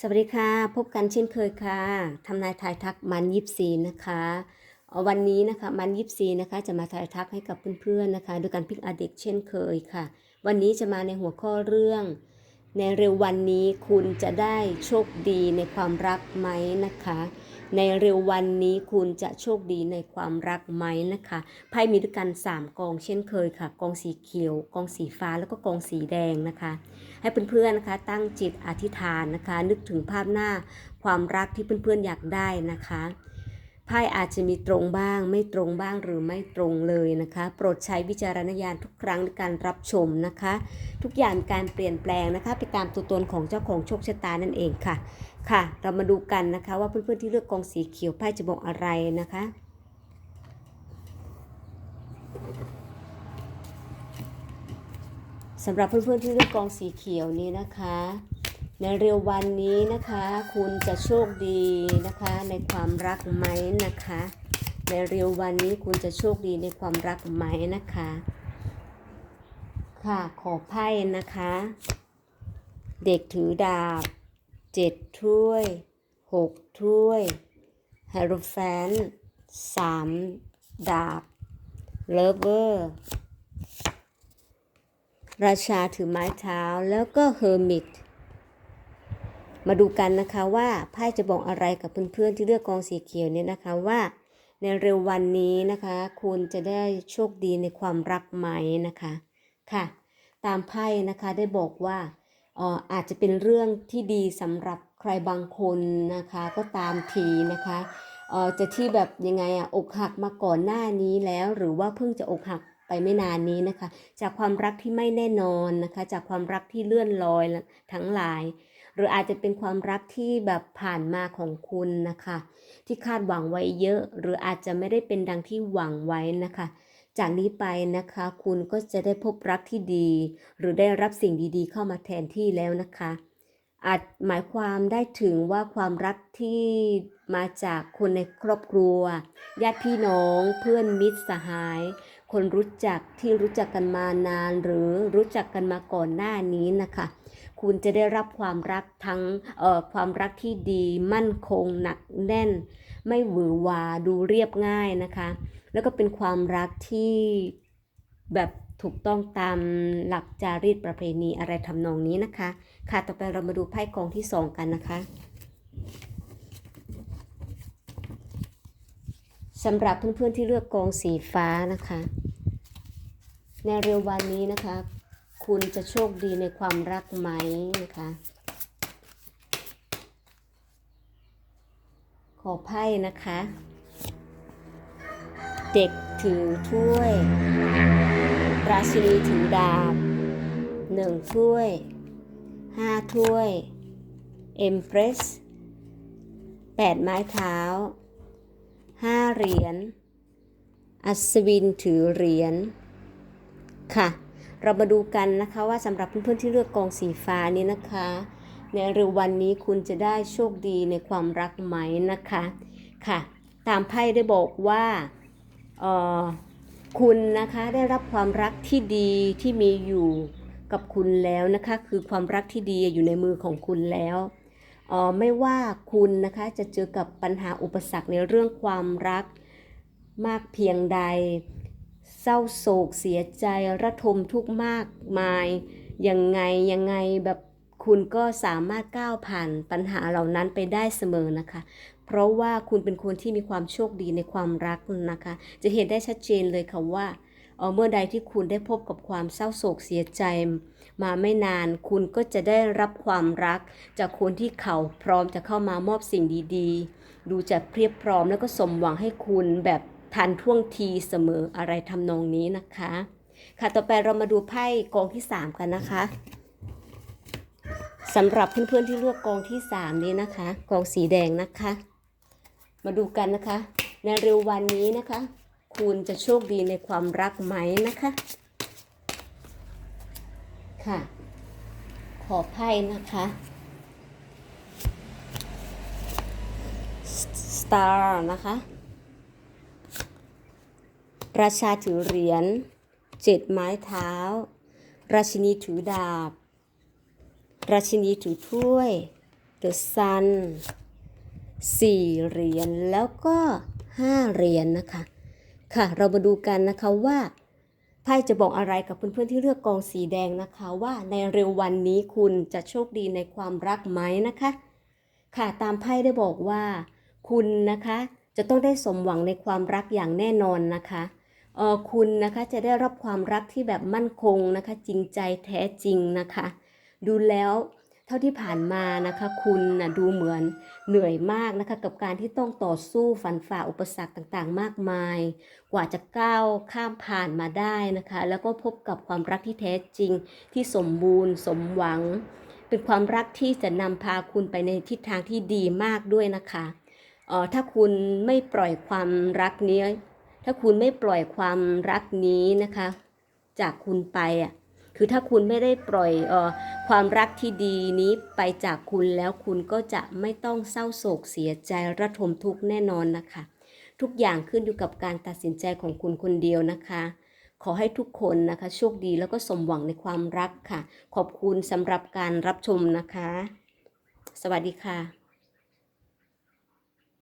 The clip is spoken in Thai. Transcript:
สวัสดีค่ะ พบกันเช่นเคยค่ะทำนายทายทักมันยิบซีนะคะ วันนี้นะคะมันยิบซีนะคะ จะมาทายทักให้กับเพื่อนๆนะคะ โดยการพิกอาเด็กเช่นเคยค่ะ วันนี้จะมาในหัวข้อเรื่อง ในเร็ววันนี้คุณจะได้โชคดีในความรักไหมนะคะ ในเร็ววันนี้คุณจะโชคดีในความรักไหมนะคะไพ่มีด้วยกัน 3 กองเช่นเคยค่ะ กองสีเขียว กองสีฟ้าแล้วก็กองสีแดงนะคะ ให้เพื่อนๆนะคะตั้งจิตอธิษฐานนะคะ นึกถึงภาพหน้าความรักที่เพื่อนๆอยากได้นะคะไพ่อาจจะมีตรงบ้าง ไม่ตรงบ้างหรือไม่ตรงเลยนะคะ โปรดใช้วิจารณญาณทุกครั้งในการรับชมนะคะ ทุกอย่างการเปลี่ยนแปลงนะคะ ไปตามตัวตนของเจ้าของโชคชะตานั่นเองค่ะ ค่ะ เรามาดูกันนะคะว่าเพื่อนๆที่เลือกกองสีเขียวไพ่จะบอกอะไรนะคะสำหรับเพื่อนๆที่เลือกกองสีเขียวนี้นะคะ ในเร็ววันนี้นะคะ คุณจะโชคดีนะคะ ในความรักไหมนะคะ ในเร็ววันนี้คุณจะโชคดีในความรักไหมนะคะ ค่ะขอไพ่นะคะ เด็กถือดาบ เจ็ดถ้วยหกถ้วยฮโรแฟนสามดาบเลเวอร์ราชาถือไม้เท้าแล้วก็เฮอร์มิตมาดูกันนะคะว่าไพ่จะบอกอะไรกับเพื่อนๆที่เลือกกองสีเขียวเนี่ยนะคะว่า ในเร็ววันนี้นะคะ คุณจะได้โชคดีในความรักไหมนะคะ ค่ะ ตามไพ่นะคะได้บอกว่า อ่ออาจจะเป็นเรื่องที่ดีสำหรับใครบางคนนะคะก็ตามทีนะคะอ่อจะที่แบบยังไงอะอกหักมาก่อนหน้านี้แล้ว หรือว่าเพิ่งจะอกหักไปไม่นานนี้นะคะ จากความรักที่ไม่แน่นอนนะคะ จากความรักที่เลื่อนลอยทั้งหลาย หรืออาจจะเป็นความรักที่แบบผ่านมาของคุณนะคะ ที่คาดหวังไว้เยอะ หรืออาจจะไม่ได้เป็นดังที่หวังไว้นะคะ จากนี้ไปนะคะ คุณก็จะได้พบรักที่ดี หรือได้รับสิ่งดีๆ เข้ามาแทนที่แล้วนะคะ อาจหมายความได้ถึงว่าความรักที่มาจากคนในครอบครัว ญาติพี่น้อง เพื่อนมิตรสหาย คนรู้จักที่รู้จักกันมานาน หรือรู้จักกันมาก่อนหน้านี้นะคะ คุณจะได้รับความรักทั้งความรักที่ดีมั่นคงหนักแน่น ไม่หวือหวาดูเรียบง่ายนะคะ แล้วก็เป็นความรักที่แบบถูกต้องตามหลักจารีตประเพณีอะไรทำนองนี้นะคะ ค่ะต่อไปเรามาดูไพ่กองที่สองกันนะคะสำหรับเพื่อนๆที่เลือกกองสีฟ้านะคะ ในเร็ววันนี้นะคะ คุณจะโชคดีในความรักไหมนะคะ อไพ่นะคะ เด็กถือถ้วย ราชินีถือดาบหนึ่งถ้วยห้าถ้วยเอ็มเพรสแปดไม้เท้าห้าเหรียญอัศวินถือเหรียญค่ะ เรามาดูกันนะคะว่าสำหรับเพื่อนๆที่เลือกกองสีฟ้านี้นะคะ ในเร็ววันนี้คุณจะได้โชคดีในความรักไหมนะคะค่ะ ตามไพ่ได้บอกว่าเออคุณนะคะได้รับความรักที่ดีที่มีอยู่กับคุณแล้วนะคะ คือความรักที่ดีอยู่ในมือของคุณแล้วออไม่ว่าคุณนะคะจะเจอกับปัญหาอุปสรรคในเรื่องความรักมากเพียงใด เศร้าโศกเสียใจระทมทุกข์มากมายยังไงยังไงแบบ คุณก็สามารถก้าวผ่านปัญหาเหล่านั้นไปได้เสมอนะคะ เพราะว่าคุณเป็นคนที่มีความโชคดีในความรักนะคะ จะเห็นได้ชัดเจนเลยค่ะว่าเอ่อเมื่อใดที่คุณได้พบกับความเศร้าโศกเสียใจ มาไม่นานคุณก็จะได้รับความรัก จากคนที่เขาพร้อมจะเข้ามามอบสิ่งดีๆ ดูจะเพียบพร้อมแล้วก็สมหวังให้คุณแบบทันท่วงทีเสมออะไรทำนองนี้นะคะ ค่ะต่อไปเรามาดูไพ่กองที่ 3 กันนะคะ สำหรับเพื่อนๆที่เลือกกองที่ 3 นี้นะคะ กองสีแดงนะคะ มาดูกันนะคะ ในเร็ววันนี้นะคะ คุณจะโชคดีในความรักไหมนะคะ ค่ะ ขอไพ่นะคะ Star นะคะ ราชาถือเหรียญเจ็ดไม้เท้า ราชินีถือดาบ ราชินีถือถ้วย The Sun สี่เหรียญแล้วก็ห้าเหรียญนะคะ ค่ะ เรามาดูกันนะคะว่าไพ่จะบอกอะไรกับเพื่อนๆที่เลือกกองสีแดงนะคะว่าในเร็ววันนี้คุณจะโชคดีในความรักไหมนะคะ ค่ะตามไพ่ได้บอกว่า คุณนะคะจะต้องได้สมหวังในความรักอย่างแน่นอนนะคะเออคุณนะคะจะได้รับความรักที่แบบมั่นคงนะคะ จริงใจแท้จริงนะคะ ดูแล้วเท่าที่ผ่านมานะคะคุณนะดูเหมือนเหนื่อยมากนะคะกับการที่ต้องต่อสู้ฝันฝ่าอุปสรรคต่างๆ มากมาย กว่าจะก้าวข้ามผ่านมาได้นะคะ แล้วก็พบกับความรักที่แท้จริงที่สมบูรณ์ สมหวัง เป็นความรักที่จะนำพาคุณไปในทิศทางที่ดีมากด้วยนะคะเออถ้าคุณไม่ปล่อยความรักนี้ ถ้าคุณไม่ปล่อยความรักนี้นะคะ จากคุณไปอะ คือถ้าคุณไม่ได้ปล่อยออความรักที่ดีนี้ไปจากคุณแล้วคุณก็จะไม่ต้องเศร้าโศกเสียใจระทมทุกข์แน่นอนนะคะ ทุกอย่างขึ้นอยู่กับการตัดสินใจของคุณคนเดียวนะคะขอให้ทุกคนนะคะโชคดีแล้วก็สมหวังในความรักค่ะ ขอบคุณสำหรับการรับชมนะคะ สวัสดีค่ะ